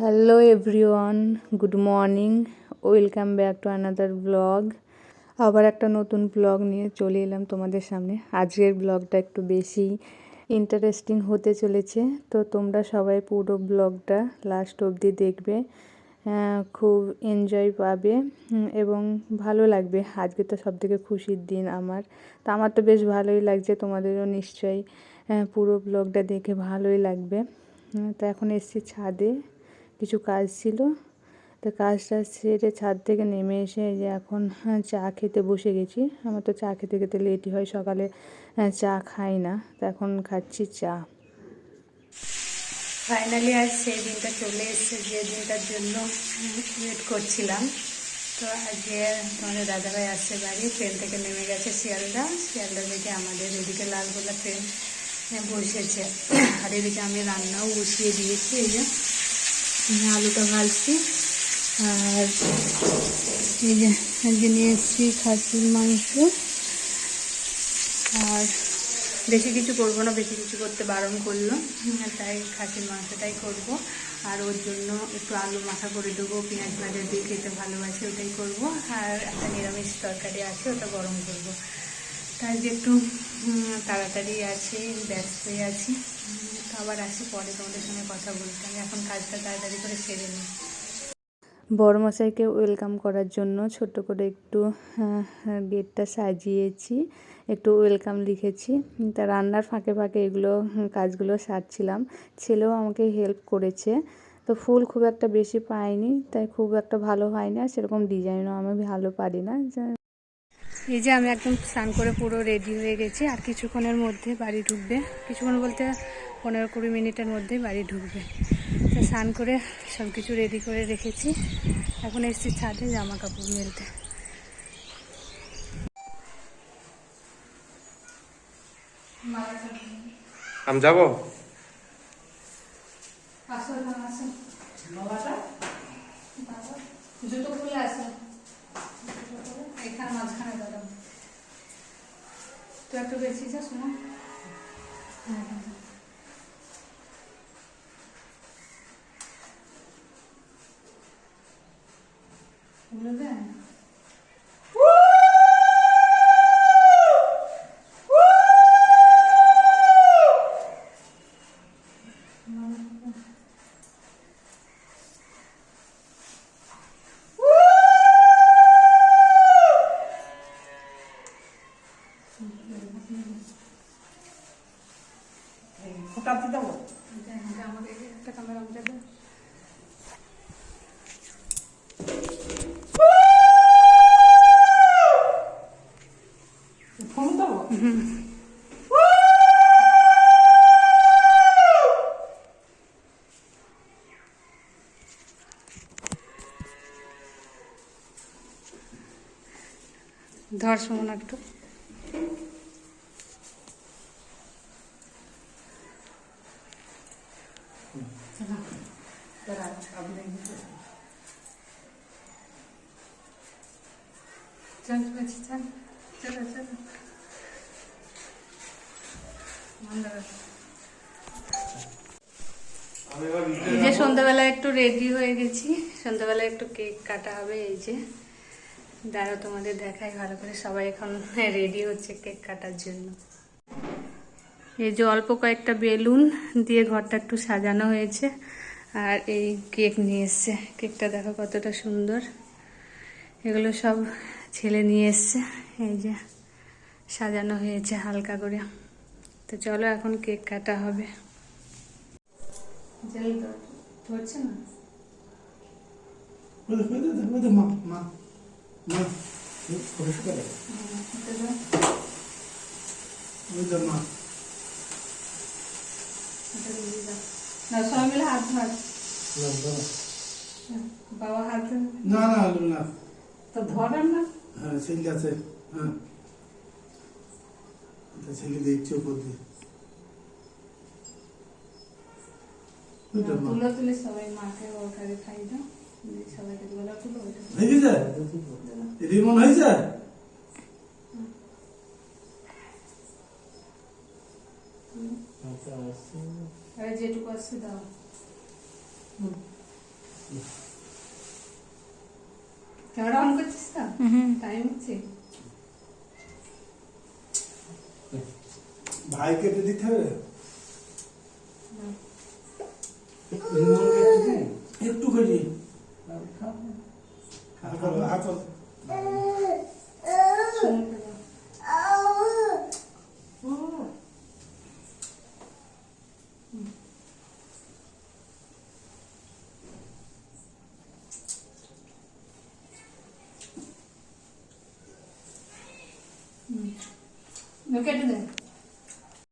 Hello everyone good morning welcome back to another blog আবার একটা নতুন ব্লগ নিয়ে চলে এলাম তোমাদের সামনে। আজকের ব্লগটা একটু বেশি ইন্টারেস্টিং হতে চলেছে। তো তোমরা সবাই পুরো ব্লগটা লাস্ট অবধি দেখবে খুব এনজয় পাবে এবং ভালো লাগবে। আজকে তো সব থেকে খুশির দিন আমার। তো আমার তো বেশ ভালোই লাগছে, তোমাদেরও নিশ্চয়ই পুরো ব্লগটা দেখে ভালোই লাগবে। তো এখন এসছি ছাদে। কিছু কাজ ছিল। তো কাজটা সেরে ছাদ থেকে নেমে এসে যে এখন চা খেতে বসে গেছি। আমার তো চা খেতে খেতে লেটই হয়, সকালে চা খাই না। তো এখন খাচ্ছি চা। ফাইনালি আজ সেই দিনটা চলে এসেছে, যে দিনটার জন্য ওয়েট করছিলাম। তো আজকে তোমাদের দাদাভাই আসছে বাড়ি ট্রেন থেকে নেমে গেছে শিয়ালদা। শিয়ালদা থেকে আমাদের এদিকে লালগোলা ট্রেন বসেছে। আর এদিকে আমি রান্নাও বসিয়ে দিয়েছি, এই যে আলুটা ভাজছি আর এই যে নিয়ে এসেছি খাসির মাংস। আর বেশি কিছু করব না, বেশি কিছু করতে বারণ করল। তাই খাসির মাংসটাই করব। আর ওর জন্য একটু আলু মাখা করে দেবো, পেঁয়াজ ভাজা দিয়ে খেতে ভালোবাসি, ওটাই করব। আর একটা নিরামিষ তরকারি আছে, ওটা গরম করব। যে একটু তাড়াতাড়ি আছি ব্যস্তই আছি। তো আবার আসি পরে তোমাদের সঙ্গে কথা বলতে। আমি এখন কাজটা তাড়াতাড়ি করে সেরে নিই। বড়মশাইকে ওয়েলকাম করার জন্য ছোট্ট করে একটু গেটটা সাজিয়েছি, একটু ওয়েলকাম লিখেছি। তা রান্নার ফাঁকে ফাঁকে এগুলো, কাজগুলো সারছিলাম। ছেলেও আমাকে হেল্প করেছে। তো ফুল খুব একটা বেশি পাইনি তাই খুব একটা ভালো হয়নি, আর সেরকম ডিজাইনও আমি ভালো পারি না। এই যে আমি একদম স্নান করে পুরো রেডি হয়ে গেছি। আর কিছুক্ষণের মধ্যে বাড়ি ঢুকবে। কিছুক্ষণ বলতে পনেরো কুড়ি মিনিটের মধ্যে বাড়ি ঢুকবে। তো স্নান করে সব কিছু রেডি করে রেখেছি। এখন এসেছি ছাদে জামা কাপড় মেলতে। আমি যাব? জুতো খুলে আসে। এখানে মাঝখানে দাঁড়াও তো একটু বেশি যা শোনো এগুলো ধর সুমন একটু। এই যে সন্ধ্যাবেলা একটু রেডি হয়ে গেছি সন্ধ্যাবেলা একটু কেক কাটা হবে, এই যে। দাঁড়াও, তোমাদের দেখাই ভালো করে। সবাই এখন রেডি হচ্ছে কেক কাটার জন্য। এই যে অল্প কয়েকটা বেলুন দিয়ে ঘরটা একটু সাজানো হয়েছে। আর এই কেক নিয়ে এসছে। কেকটা দেখো কতটা সুন্দর। এগুলো সব ছেলে নিয়ে এসছে। এই যে সাজানো হয়েছে হালকা করে। তো চলো এখন কেক কাটা হবে। ধরছে না? না সবাই হাত ধর। বাবা হাত না না না। তো ধরেন না। হ্যাঁ ঠিক আছে। হ্যাঁ। ছেলে দেখছি উপর দিয়ে। ওই তো তুলে সবাই মাকে ওখানে খাই দাও। সবাইকে গোলা তুলো। হয়ে মনে হয়েছে? আরে যেটুকু আসছে দাও। ক্যামেরা অন করছিস তো? টাইম হচ্ছে। ভাই কেটে দিতে হবে। একটু করি হাত হাত কেটে দে